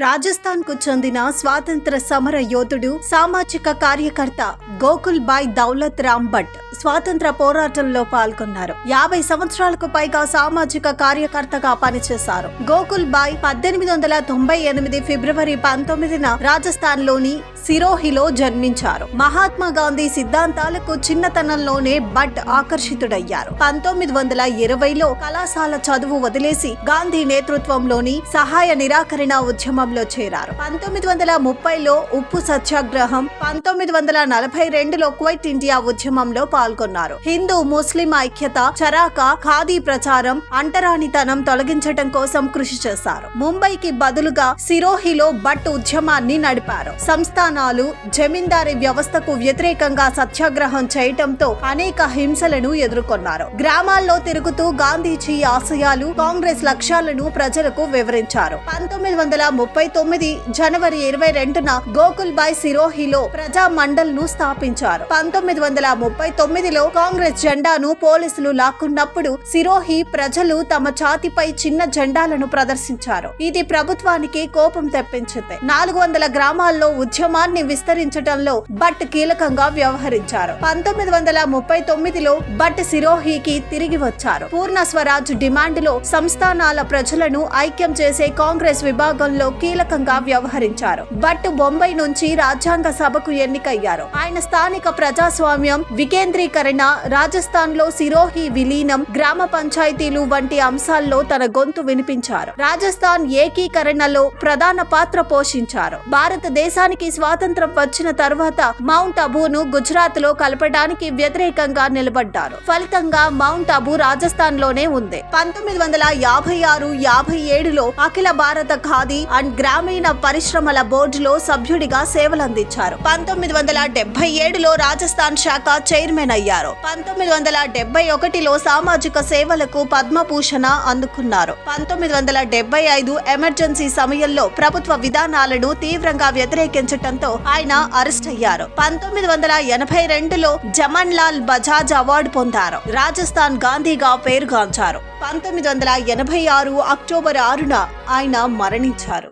రాజస్థాన్కు చెందిన స్వాతంత్ర సమర యోధుడు సామాజిక కార్యకర్త గోకుల్ బాయ్ దౌలత్ రామ్ భట్ స్వాతంత్ర పోరాటంలో పాల్గొన్నారు. యాభై సంవత్సరాలకు పైగా సామాజిక కార్యకర్తగా పనిచేశారు. గోకుల్ బాయ్ పద్దెనిమిది వందల తొంభై ఎనిమిది ఫిబ్రవరి పంతొమ్మిదిన రాజస్థాన్లోని సిరోహిలో జన్మించారు. మహాత్మా గాంధీ సిద్ధాంతాలకు చిన్నతనంలోనే భట్ ఆకర్షితుడయ్యారు. పంతొమ్మిది వందల ఇరవైలో కళాశాల చదువు వదిలేసి గాంధీ నేతృత్వంలోని సహాయ నిరాకరణ ఉద్యమ ఉద్యమంలో చేరారు. పంతొమ్మిది వందల ముప్పైలో ఉప్పు సత్యాగ్రహం పంతొమ్మిది వందల నలభై రెండులో క్వైట్ ఇండియా ఉద్యమంలో పాల్గొన్నారు. హిందూ ముస్లిం ఐక్యత చరాక ఖాదీ ప్రచారం అంటరానితనం తొలగించడం కోసం కృషి చేశారు. ముంబైకి బదులుగా సిరోహిలో భట్ ఉద్యమాన్ని నడిపారు. సంస్థానాలు జమీందారీ వ్యవస్థకు వ్యతిరేకంగా సత్యాగ్రహం చేయటంతో అనేక హింసలను ఎదుర్కొన్నారు. గ్రామాల్లో తిరుగుతూ గాంధీజీ ఆశయాలు కాంగ్రెస్ లక్ష్యాలను ప్రజలకు వివరించారు. పంతొమ్మిది వందల ముప్పై తొమ్మిది జనవరి ఇరవై రెండున గోకుల్ బాయ్ సిరోహిలో ప్రజా మండల్ను స్థాపించారు. పంతొమ్మిది వందల ముప్పై తొమ్మిదిలో కాంగ్రెస్ జెండాను పోలీసులు లాక్కున్నప్పుడు సిరోహి ప్రజలు తమ ఛాతిపై చిన్న జెండాలను ప్రదర్శించారు. ఇది ప్రభుత్వానికి కోపం తెప్పించింది. నాలుగు వందల గ్రామాల్లో ఉద్యమాన్ని విస్తరించడంలో భట్ కీలకంగా వ్యవహరించారు. పంతొమ్మిది వందల ముప్పై తొమ్మిదిలో భట్ సిరోహికి తిరిగి వచ్చారు. పూర్ణ స్వరాజ్ డిమాండ్లో సంస్థానాల ప్రజలను ఐక్యం చేసే కాంగ్రెస్ విభాగంలోకి కీలకంగా వ్యవహరించారు. భట్ బొంబై నుంచి రాజ్యాంగ సభకు ఎన్నికయ్యారు. ఆయన స్థానిక ప్రజాస్వామ్యం వికేంద్రీకరణ రాజస్థాన్లో సిరోహి విలీనం గ్రామ పంచాయతీలు వంటి అంశాల్లో తన గొంతు వినిపించారు. రాజస్థాన్ ఏకీకరణలో ప్రధాన పాత్ర పోషించారు. భారతదేశానికి స్వాతంత్రం వచ్చిన తర్వాత మౌంట్ అబూను గుజరాత్లో కలపడానికి వ్యతిరేకంగా నిలబడ్డారు. ఫలితంగా మౌంట్ అబూ రాజస్థాన్లోనే ఉంది. పంతొమ్మిది వందల యాభై ఆరు యాభై ఏడులో అఖిల భారత ఖాదీ అండ్ గ్రామీణ పరిశ్రమల బోర్డులో సభ్యుడిగా సేవలందించారు. పంతొమ్మిది వందల డెబ్బై ఏడులో రాజస్థాన్ శాఖ చైర్మన్ అయ్యారు. పంతొమ్మిది వందల డెబ్బై ఒకటిలో సామాజిక సేవలకు పద్మభూషణ అందుకున్నారు. పంతొమ్మిది వందల డెబ్బై ఐదు ఎమర్జెన్సీ సమయంలో ప్రభుత్వ విధానాలను తీవ్రంగా వ్యతిరేకించటంతో ఆయన అరెస్ట్ అయ్యారు. పంతొమ్మిది వందల ఎనభై రెండులో జమన్ లాల్ బజాజ్ అవార్డు పొందారు. రాజస్థాన్ గాంధీగా పేరుగాంచారు. పంతొమ్మిది వందల ఎనభై ఆరు అక్టోబర్ ఆరున ఆయన మరణించారు.